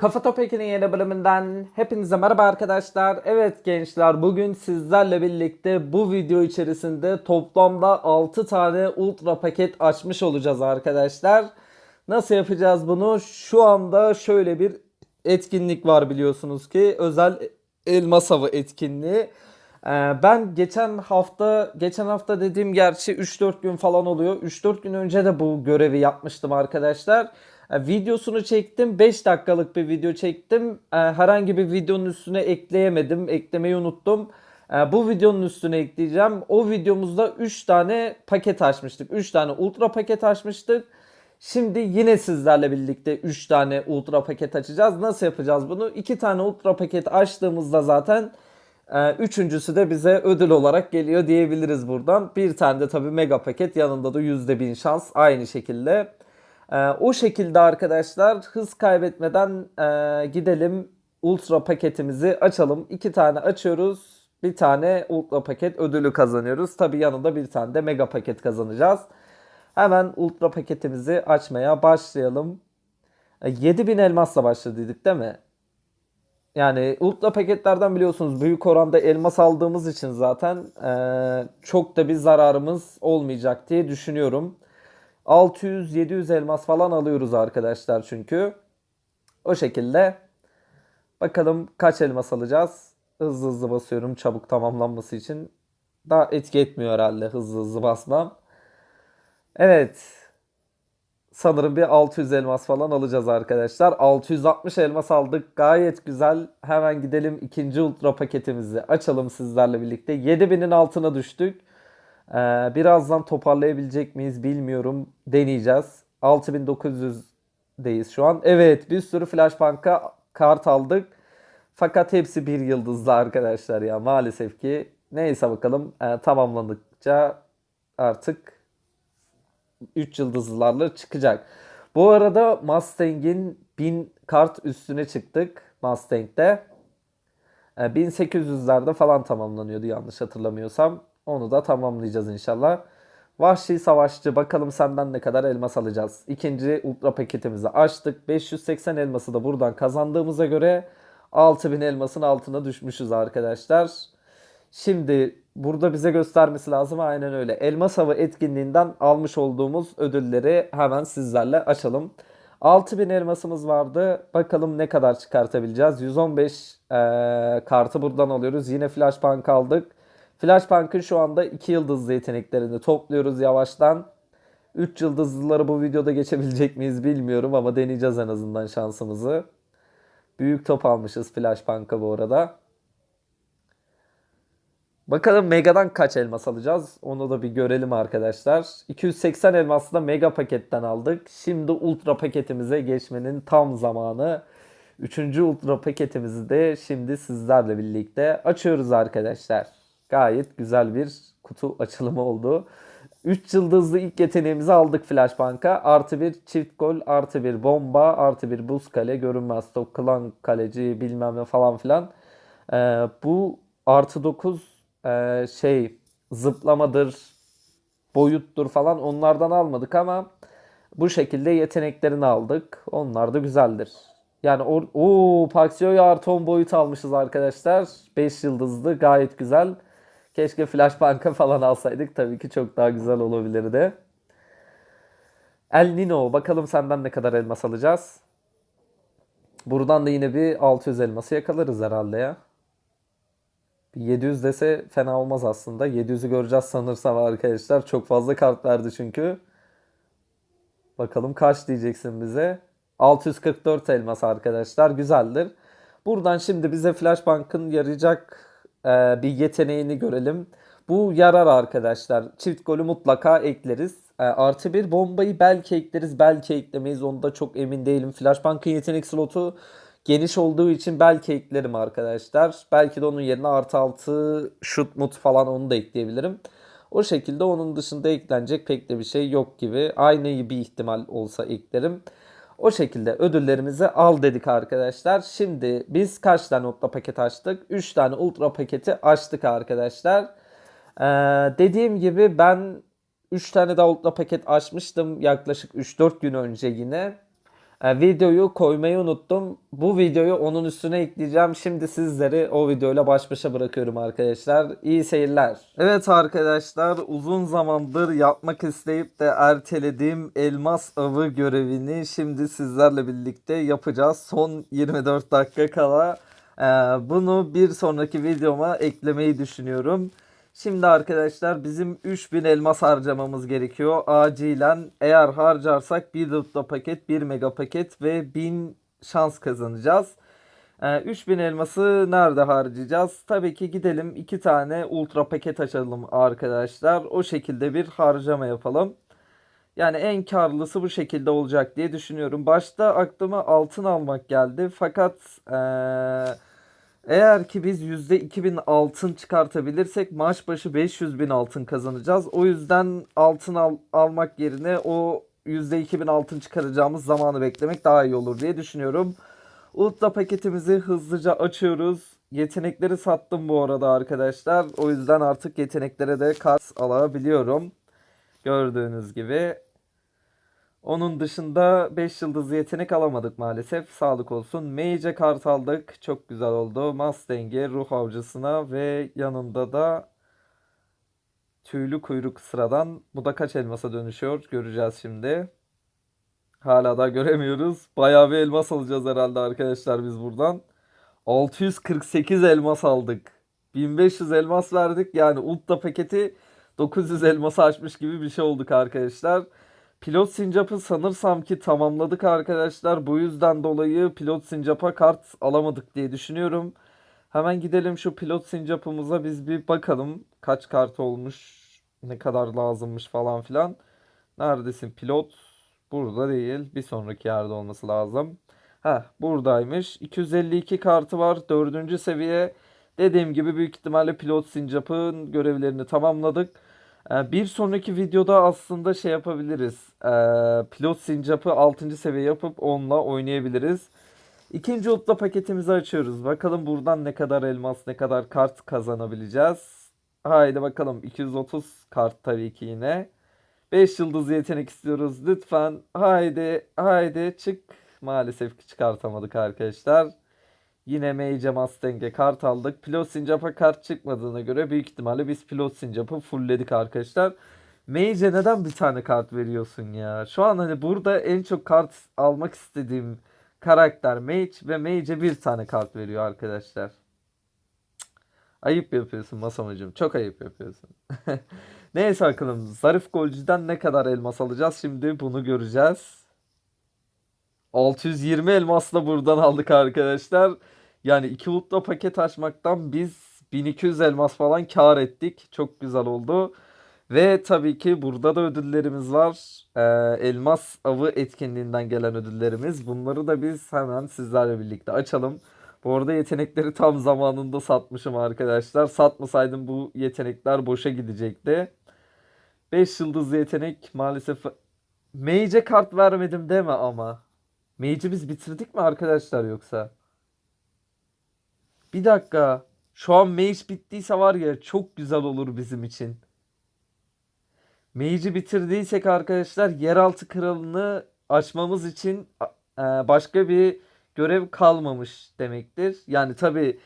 Kafa Topek'in yeni bölümünden hepinize merhaba arkadaşlar. Evet gençler bugün sizlerle birlikte bu video içerisinde toplamda 6 tane ultra paket açmış olacağız arkadaşlar. Nasıl yapacağız bunu? Şu anda şöyle bir etkinlik var biliyorsunuz ki özel elmas avı etkinliği. Ee, Ben geçen hafta, geçen hafta dediğim gerçi 3-4 gün falan oluyor. 3-4 gün önce de bu görevi yapmıştım arkadaşlar. Videosunu çektim. 5 dakikalık bir video çektim. Herhangi bir videonun üstüne ekleyemedim. Eklemeyi unuttum. Bu videonun üstüne ekleyeceğim. O videomuzda 3 tane paket açmıştık. 3 tane ultra paket açmıştık. Şimdi yine sizlerle birlikte 3 tane ultra paket açacağız. Nasıl yapacağız bunu? 2 tane ultra paket açtığımızda zaten ee, Üçüncüsü de bize ödül olarak geliyor diyebiliriz buradan. Bir tane de tabii mega paket yanında da %1000 şans aynı şekilde. Ee, o şekilde arkadaşlar hız kaybetmeden e, gidelim ultra paketimizi açalım. İki tane açıyoruz. Bir tane ultra paket ödülü kazanıyoruz. Tabii yanında bir tane de mega paket kazanacağız. Hemen ultra paketimizi açmaya başlayalım. E, 7000 elmasla başladıydık değil mi? Yani ultra paketlerden biliyorsunuz büyük oranda elmas aldığımız için zaten eee, çok da bir zararımız olmayacak diye düşünüyorum. 600-700 elmas falan alıyoruz arkadaşlar çünkü. O şekilde bakalım kaç elmas alacağız. Hızlı hızlı basıyorum çabuk tamamlanması için. Daha etki etmiyor herhalde hızlı hızlı basmam. Evet. Sanırım bir 600 elmas falan alacağız arkadaşlar. 660 elmas aldık. Gayet güzel. Hemen gidelim ikinci ultra paketimizi açalım sizlerle birlikte. 7000'in altına düştük. Ee, birazdan toparlayabilecek miyiz bilmiyorum. Deneyeceğiz. 6900'deyiz şu an. Evet bir sürü flashbank'a kart aldık. Fakat hepsi bir yıldızlı arkadaşlar ya maalesef ki. Neyse bakalım Ee, tamamlandıkça artık 3 yıldızlılarla çıkacak. Bu arada Mustang'in 1000 kart üstüne çıktık Mustang'de. E, 1800'lerde falan tamamlanıyordu yanlış hatırlamıyorsam. Onu da tamamlayacağız inşallah. Vahşi Savaşçı bakalım senden ne kadar elmas alacağız. İkinci ultra paketimizi açtık. 580 elması da buradan kazandığımıza göre 6000 elmasın altına düşmüşüz arkadaşlar. Şimdi burada bize göstermesi lazım. Aynen öyle. Elmas Avı etkinliğinden almış olduğumuz ödülleri hemen sizlerle açalım. 6000 elmasımız vardı. Bakalım ne kadar çıkartabileceğiz. 115 eee, kartı buradan alıyoruz. Yine Flashbang aldık. Flashbang'ın şu anda 2 yıldızlı yeteneklerini topluyoruz yavaştan. 3 yıldızlıları bu videoda geçebilecek miyiz bilmiyorum ama deneyeceğiz en azından şansımızı. Büyük top almışız Flashbang'a bu arada. Bakalım Mega'dan kaç elmas alacağız? Onu da bir görelim arkadaşlar. 280 elması da Mega paketten aldık. Şimdi Ultra paketimize geçmenin tam zamanı. Üçüncü Ultra paketimizi de şimdi sizlerle birlikte açıyoruz arkadaşlar. Gayet güzel bir kutu açılımı oldu. 3 yıldızlı ilk yeteneğimizi aldık Flashbank'a. Artı bir çift gol, artı bir bomba, artı bir buz kale, görünmez top, klan kaleci bilmem ne falan filan. Ee, bu artı 9 e, şey zıplamadır, boyuttur falan onlardan almadık ama bu şekilde yeteneklerini aldık. Onlar da güzeldir. Yani o o Paxio'ya artı 10 boyut almışız arkadaşlar. 5 yıldızlı gayet güzel. Keşke Flashbank'a falan alsaydık. Tabii ki çok daha güzel olabilirdi. El Nino bakalım senden ne kadar elmas alacağız. Buradan da yine bir 600 elması yakalarız herhalde ya. Bir 700 dese fena olmaz aslında. 700'ü göreceğiz sanırsam arkadaşlar. Çok fazla kart verdi çünkü. Bakalım kaç diyeceksin bize. 644 elmas arkadaşlar. Güzeldir. Buradan şimdi bize Flashbank'ın yarayacak e, bir yeteneğini görelim. Bu yarar arkadaşlar. Çift golü mutlaka ekleriz. E, artı bir bombayı belki ekleriz, belki eklemeyiz. Onda çok emin değilim. Flashbank'ın yetenek slotu geniş olduğu için belki eklerim arkadaşlar. Belki de onun yerine artı altı şut mut falan onu da ekleyebilirim. O şekilde onun dışında eklenecek pek de bir şey yok gibi. Aynı bir ihtimal olsa eklerim. O şekilde ödüllerimizi al dedik arkadaşlar. Şimdi biz kaç tane ultra paket açtık? 3 tane ultra paketi açtık arkadaşlar. Ee, dediğim gibi ben 3 tane daha ultra paket açmıştım yaklaşık 3-4 gün önce yine. E, videoyu koymayı unuttum. Bu videoyu onun üstüne ekleyeceğim. Şimdi sizleri o videoyla baş başa bırakıyorum arkadaşlar. İyi seyirler. Evet arkadaşlar uzun zamandır yapmak isteyip de ertelediğim elmas avı görevini şimdi sizlerle birlikte yapacağız. Son 24 dakika kala e, bunu bir sonraki videoma eklemeyi düşünüyorum. Şimdi arkadaşlar bizim 3000 elmas harcamamız gerekiyor. Acilen eğer harcarsak 1 lootla paket, 1 mega paket ve 1000 şans kazanacağız. Ee, 3000 elması nerede harcayacağız? Tabii ki gidelim 2 tane ultra paket açalım arkadaşlar. O şekilde bir harcama yapalım. Yani en karlısı bu şekilde olacak diye düşünüyorum. Başta aklıma altın almak geldi. Fakat eee eğer ki biz %2000 altın çıkartabilirsek maç başı 500 bin altın kazanacağız. O yüzden altın al- almak yerine o %2000 altın çıkaracağımız zamanı beklemek daha iyi olur diye düşünüyorum. Ultra paketimizi hızlıca açıyoruz. Yetenekleri sattım bu arada arkadaşlar. O yüzden artık yeteneklere de kart alabiliyorum. Gördüğünüz gibi. Onun dışında 5 yıldızlı yetenek alamadık maalesef. Sağlık olsun. Mage'e kart aldık. Çok güzel oldu. Mustang'e, ruh avcısına ve yanında da tüylü kuyruk sıradan. Bu da kaç elmasa dönüşüyor? Göreceğiz şimdi. Hala da göremiyoruz. Bayağı bir elmas alacağız herhalde arkadaşlar biz buradan. 648 elmas aldık. 1500 elmas verdik. Yani Ultra paketi 900 elması açmış gibi bir şey olduk arkadaşlar. Pilot Sincap'ı sanırsam ki tamamladık arkadaşlar. Bu yüzden dolayı Pilot Sincap'a kart alamadık diye düşünüyorum. Hemen gidelim şu Pilot Sincap'ımıza biz bir bakalım. Kaç kart olmuş, ne kadar lazımmış falan filan. Neredesin pilot? Burada değil. Bir sonraki yerde olması lazım. Ha buradaymış. 252 kartı var. Dördüncü seviye. Dediğim gibi büyük ihtimalle Pilot Sincap'ın görevlerini tamamladık. Ee, Bir sonraki videoda aslında şey yapabiliriz. Ee, Pilot Sincap'ı 6. seviye yapıp onunla oynayabiliriz. İkinci ultra paketimizi açıyoruz. Bakalım buradan ne kadar elmas, ne kadar kart kazanabileceğiz. Haydi bakalım 230 kart tabii ki yine. 5 yıldız yetenek istiyoruz lütfen. Haydi haydi çık. Maalesef ki çıkartamadık arkadaşlar. Yine Mage Mustang'e kart aldık. Pilot Sincap'a kart çıkmadığına göre büyük ihtimalle biz Pilot Sincap'ı fullledik arkadaşlar. Mage'e neden bir tane kart veriyorsun ya? Şu an hani burada en çok kart almak istediğim karakter Mage ve Mage'e bir tane kart veriyor arkadaşlar. Ayıp yapıyorsun Masamacığım. Çok ayıp yapıyorsun. Neyse bakalım. Zarif Golcü'den ne kadar elmas alacağız? Şimdi bunu göreceğiz. 620 elmasla buradan aldık arkadaşlar. Yani iki ultra paket açmaktan biz 1200 elmas falan kar ettik. Çok güzel oldu. Ve tabii ki burada da ödüllerimiz var. Ee, elmas avı etkinliğinden gelen ödüllerimiz. Bunları da biz hemen sizlerle birlikte açalım. Bu arada yetenekleri tam zamanında satmışım arkadaşlar. Satmasaydım bu yetenekler boşa gidecekti. 5 yıldızlı yetenek maalesef Mage'e kart vermedim deme ama. Mage'i biz bitirdik mi arkadaşlar yoksa? Bir dakika. Şu an Mage bittiyse var ya çok güzel olur bizim için. Mage'i bitirdiysek arkadaşlar yeraltı kralını açmamız için e, başka bir görev kalmamış demektir. Yani tabii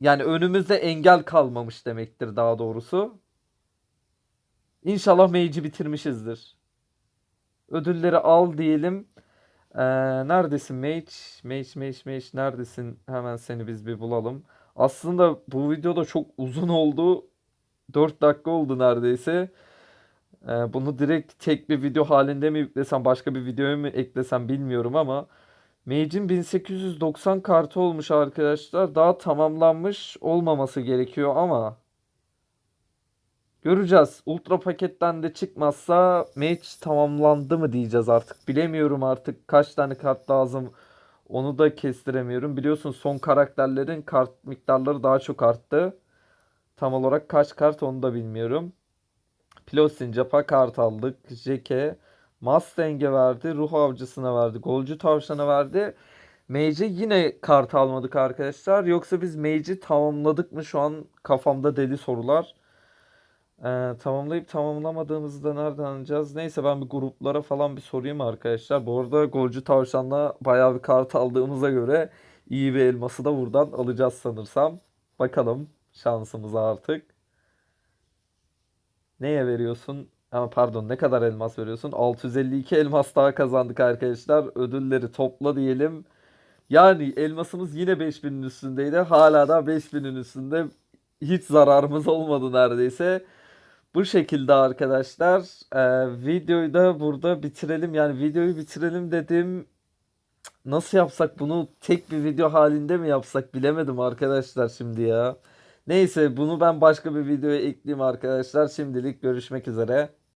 yani önümüzde engel kalmamış demektir daha doğrusu. İnşallah Mage'i bitirmişizdir. Ödülleri al diyelim. Ee, neredesin Mage? Mage, Mage, Mage neredesin? Hemen seni biz bir bulalım. Aslında bu videoda çok uzun oldu. 4 dakika oldu neredeyse. Ee, bunu direkt tek bir video halinde mi yüklesem, başka bir videoya mı eklesem bilmiyorum ama Mage'in 1890 kartı olmuş arkadaşlar. Daha tamamlanmış olmaması gerekiyor ama göreceğiz. Ultra paketten de çıkmazsa Mage tamamlandı mı diyeceğiz artık. Bilemiyorum artık kaç tane kart lazım. Onu da kestiremiyorum. Biliyorsun son karakterlerin kart miktarları daha çok arttı. Tam olarak kaç kart onu da bilmiyorum. Pilot Sincap'a kart aldık. Jeke Mustang'e verdi. Ruh avcısına verdi. Golcu tavşana verdi. Mage'e yine kart almadık arkadaşlar. Yoksa biz Mage'i tamamladık mı şu an kafamda deli sorular. Ee, tamamlayıp tamamlamadığımızı da nereden anlayacağız? Neyse ben bir gruplara falan bir sorayım arkadaşlar. Bu arada golcü tavşanla bayağı bir kart aldığımıza göre iyi bir elması da buradan alacağız sanırsam. Bakalım şansımıza artık. Neye veriyorsun? Ama pardon ne kadar elmas veriyorsun? 652 elmas daha kazandık arkadaşlar. Ödülleri topla diyelim. Yani elmasımız yine 5000'in üstündeydi. Hala da 5000'in üstünde. Hiç zararımız olmadı neredeyse. Bu şekilde arkadaşlar. Ee, videoyu da burada bitirelim. Yani videoyu bitirelim dedim. Nasıl yapsak bunu tek bir video halinde mi yapsak bilemedim arkadaşlar şimdi ya. Neyse bunu ben başka bir videoya ekleyeyim arkadaşlar. Şimdilik görüşmek üzere.